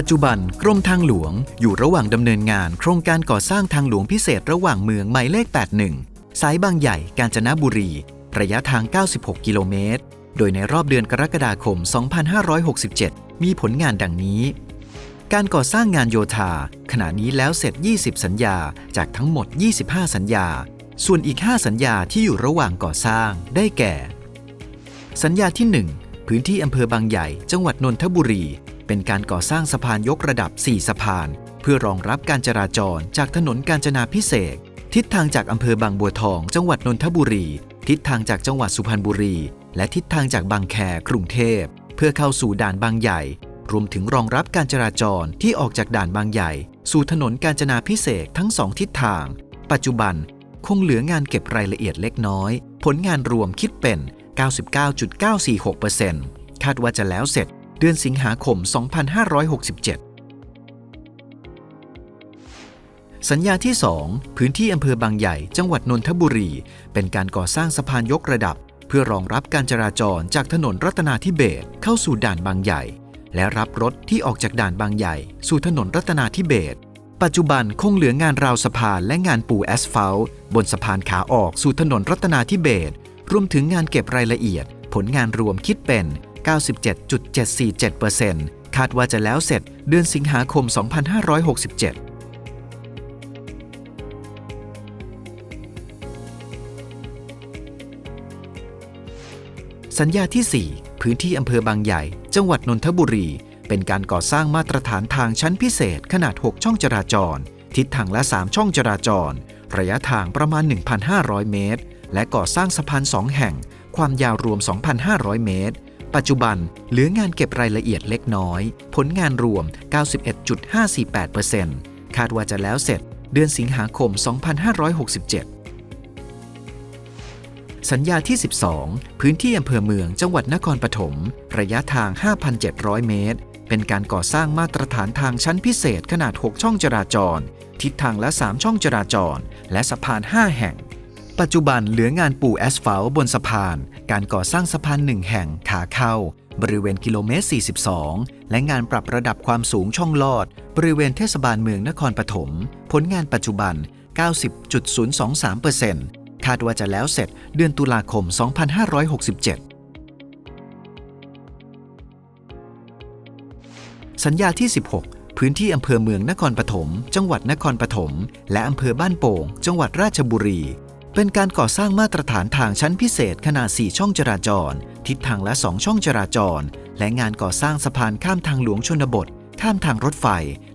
ปัจจุบันกรมทางหลวงอยู่ระหว่างดำเนินงานโครงการก่อสร้างทางหลวงพิเศษระหว่างเมืองหมายเลข 81 สายบางใหญ่กาญจนบุรี ระยะทาง 96 กิโลเมตร โดยในรอบเดือนกรกฎาคม 2567 มีผลงานดังนี้ การก่อสร้างงานโยธา ขณะนี้แล้วเสร็จ 20 สัญญาจากทั้งหมด 25 สัญญา ส่วนอีก 5 สัญญาที่อยู่ระหว่างก่อสร้างได้แก่ สัญญาที่ 1 พื้นที่อำเภอบางใหญ่ จังหวัดนนทบุรี เป็นการก่อสร้างสะพานยกระดับ 4 สะพาน เพื่อรองรับการจราจรจากถนนกาญจนาพิเศษ ทิศทางจากอำเภอบางบัวทอง จังหวัดนนทบุรี ทิศทางจากจังหวัดสุพรรณบุรี และทิศทางจากบางแคกรุงเทพ เพื่อเข้าสู่ด่านบางใหญ่ รวมถึงรองรับการจราจรที่ออกจากด่านบางใหญ่ สู่ถนนกาญจนาพิเศษทั้งสองทิศทาง ปัจจุบันคงเหลืองานเก็บรายละเอียดเล็กน้อย ผลงานรวมคิดเป็น 99.946%คาดว่าจะแล้วเสร็จ เดือนสิงหาคม 2567 สัญญาที่ 2 พื้นที่อำเภอบางใหญ่ จังหวัดนนทบุรี เป็นการก่อสร้างสะพานยกระดับ เพื่อรองรับการจราจรจากถนนรัตนาธิเบศเข้าสู่ด่านบางใหญ่ และรับรถที่ออกจากด่านบางใหญ่ สู่ถนนรัตนาธิเบศปัจจุบันคงเหลืองานราวสะพานและงานปูแอสฟัลต์บนสะพานขาออกสู่ถนนรัตนาธิเบศรวมถึงงานเก็บรายละเอียด ผลงานรวมคิดเป็น 97.747%คาดว่าจะแล้วเสร็จเดือนสิงหาคม 2567สัญญาที่ 4 พื้นที่อำเภอบางใหญ่ จังหวัดนนทบุรี เป็นการก่อสร้างมาตรฐานทางชั้นพิเศษขนาด 6 ช่องจราจร ทิศทางละ 3 ช่องจราจร ระยะทางประมาณ 1,500 เมตร และก่อสร้างสะพาน 2 แห่ง ความยาวรวม 2,500 เมตร ปัจจุบันเหลืองานเก็บรายละเอียดเล็กน้อย ผลงานรวม 91.548%คาดว่าจะแล้วเสร็จเดือนสิงหาคม 2567 สัญญาที่ 12 พื้นที่อำเภอเมืองจังหวัดนครปฐม ระยะทาง 5,700 เมตร เป็นการก่อสร้างมาตรฐานทางชั้นพิเศษขนาด 6 ช่องจราจร ทิศทางละ 3 ช่องจราจร และสะพาน 5 แห่ง ปัจจุบันเหลืองานปูแอสฟัลต์บนสะพาน การก่อสร้างสะพานหนึ่งแห่งขาเข้า บริเวณกิโลเมตร 42 และงานปรับระดับความสูงช่องลอด บริเวณเทศบาลเมืองนครปฐมผลงานปัจจุบัน 90.023%คาดว่าจะแล้วเสร็จเดือนตุลาคม 2567สัญญาที่ 16 พื้นที่อำเภอเมืองนครปฐม จังหวัดนครปฐม และอำเภอบ้านโป่ง จังหวัดราชบุรี เป็นการก่อสร้างมาตรฐานทางชั้นพิเศษขนาด 4 ช่องจราจร ทิศทางละ 2 ช่องจราจร และงานก่อสร้างสะพานข้ามทางหลวงชนบท ข้ามทางรถไฟ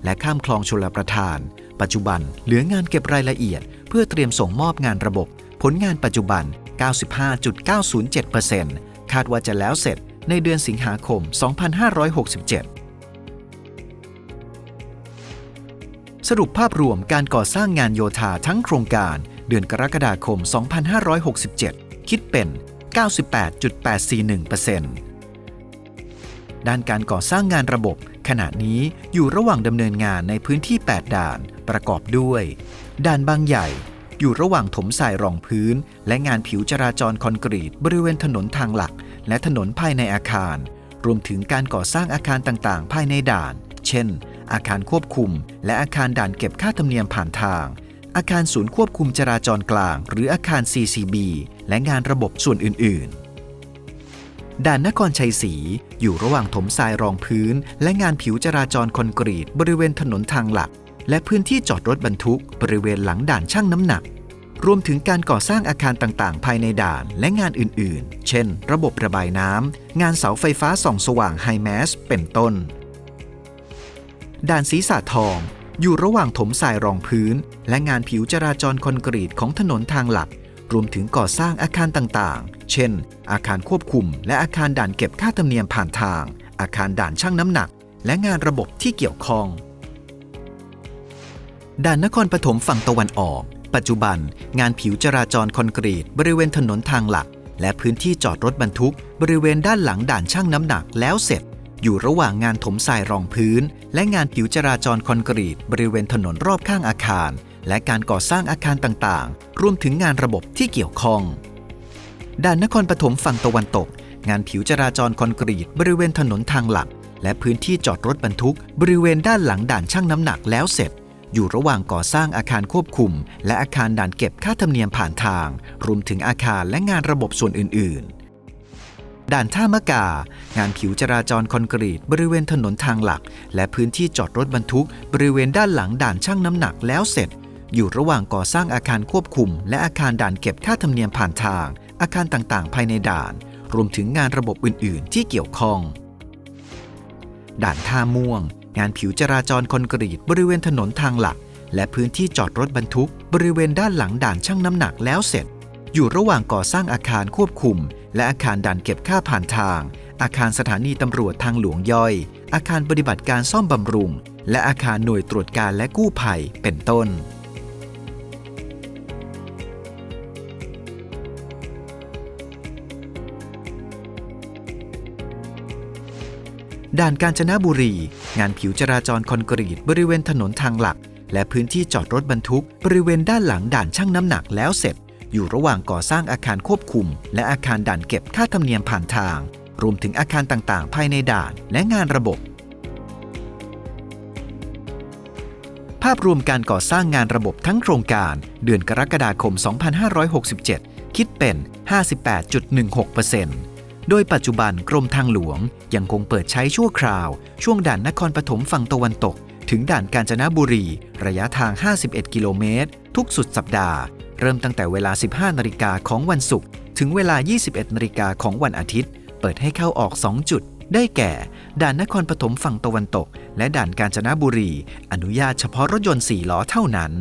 และข้ามคลองชลประทาน ปัจจุบันเหลืองานเก็บรายละเอียด เพื่อเตรียมส่งมอบงานระบบ ผลงานปัจจุบัน 95.907%คาดว่าจะแล้วเสร็จในเดือนสิงหาคม 2567สรุปภาพรวมการก่อสร้างงานโยธาทั้งโครงการ เดือนกรกฎาคม 2567 คิดเป็น 98.841%ด้านการก่อสร้างงานระบบ ขณะนี้อยู่ระหว่างดำเนินงานในพื้นที่ 8 ด่านประกอบด้วย ด่านบางใหญ่อยู่ระหว่างถมทรายรองพื้น และงานผิวจราจรคอนกรีต บริเวณถนนทางหลัก และถนนภายในอาคาร รวมถึงการก่อสร้างอาคารต่างๆ ภายในด่าน เช่น อาคารควบคุม และอาคารด่านเก็บค่าธรรมเนียมผ่านทาง อาคารศูนย์ควบคุมจราจรกลาง หรืออาคาร CCB และงานระบบส่วนอื่น ๆ ด่านนครชัยศรีอยู่ระหว่างถมทรายรองพื้น และงานผิวจราจรคอนกรีต บริเวณถนนทางหลัก และพื้นที่จอดรถบรรทุก บริเวณหลังด่านช่างน้ำหนัก รวมถึงการก่อสร้างอาคารต่าง ๆ ภายในด่านและงานอื่น ๆ เช่น ระบบระบายน้ำงานเสาไฟฟ้าส่องสว่างไฮแมสเป็นต้นด่านศีรษะทอง อยู่ระหว่างถมทรายรองพื้น และงานผิวจราจรคอนกรีตของถนนทางหลัก รวมถึงก่อสร้างอาคารต่างๆ เช่น อาคารควบคุม และอาคารด่านเก็บค่าธรรมเนียมผ่านทาง อาคารด่านช่างน้ำหนัก และงานระบบที่เกี่ยวข้อง ด่านนครปฐมฝั่งตะวันออก ปัจจุบัน งานผิวจราจรคอนกรีต บริเวณถนนทางหลัก และพื้นที่จอดรถบรรทุก บริเวณด้านหลังด่านช่างน้ำหนักแล้วเสร็จ อยู่ระหว่างงานถมทรายรองพื้น และงานผิวจราจรคอนกรีต บริเวณถนนรอบข้างอาคาร และการก่อสร้างอาคารต่างๆ รวมถึงงานระบบที่เกี่ยวข้องด่านนครปฐมฝั่งตะวันตก งานผิวจราจรคอนกรีต บริเวณถนนทางหลัก และพื้นที่จอดรถบรรทุก บริเวณด้านหลังด่านช่างน้ำหนักแล้วเสร็จอยู่ระหว่างก่อสร้างอาคารควบคุม และอาคารด่านเก็บค่าธรรมเนียมผ่านทาง รวมถึงอาคารและงานระบบส่วนอื่น ๆ ด่านท่ามะกา งานผิวจราจรคอนกรีต บริเวณถนนทางหลัก และพื้นที่จอดรถบรรทุก บริเวณด้านหลังด่านช่างน้ำหนักแล้วเสร็จ อยู่ระหว่างก่อสร้างอาคารควบคุม และอาคารด่านเก็บค่าธรรมเนียมผ่านทาง อาคารต่างๆ ภายในด่าน รวมถึงงานระบบอื่น ๆ ที่เกี่ยวข้อง ด่านท่าม่วง งานผิวจราจรคอนกรีต บริเวณถนนทางหลัก และพื้นที่จอดรถบรรทุก บริเวณด้านหลังด่านช่างน้ำหนักแล้วเสร็จ อยู่ระหว่างก่อสร้างอาคารควบคุม และอาคารด่านเก็บค่าผ่านทาง อาคารสถานีตำรวจทางหลวงย่อย อาคารปฏิบัติการซ่อมบำรุง และอาคารหน่วยตรวจการและกู้ภัยเป็นต้น ด่านกาญจนบุรี งานผิวจราจรคอนกรีตบริเวณถนนทางหลัก และพื้นที่จอดรถบรรทุก บริเวณด้านหลังด่านช่างน้ำหนักแล้วเสร็จ อยู่ระหว่างก่อสร้างอาคารควบคุม และอาคารด่านเก็บค่าธรรมเนียมผ่านทาง รวมถึงอาคารต่างๆ ภายในด่านและงานระบบ ภาพรวมการก่อสร้างงานระบบทั้งโครงการ เดือนกรกฎาคม 2567 คิดเป็น 58.16%โดยปัจจุบันกรมทางหลวงยังคงเปิดใช้ชั่วคราว ช่วงด่านนครปฐมฝั่งตะวันตก ถึงด่านกาญจนบุรี ระยะทาง 51 กิโลเมตร ทุกสุดสัปดาห์ เริ่มตั้งแต่เวลา 15 นาฬิกาของวันศุกร์ถึงเวลา 21 นาฬิกาของวันอาทิตย์ เปิดให้เข้าออก 2 จุด ได้แก่ ด่านนครปฐมฝั่งตะวันตก และด่านกาญจนบุรี อนุญาตเฉพาะรถยนต์ 4 ล้อเท่านั้น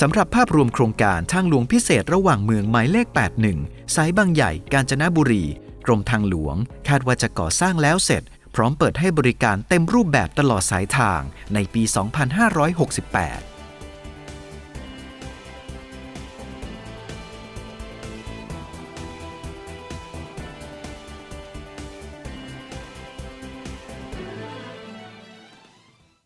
สำหรับภาพรวมโครงการทางหลวงพิเศษระหว่างเมืองหมายเลข 81 สายบางใหญ่กาญจนบุรี กรมทางหลวง คาดว่าจะก่อสร้างแล้วเสร็จ พร้อมเปิดให้บริการเต็มรูปแบบตลอดสายทางในปี 2568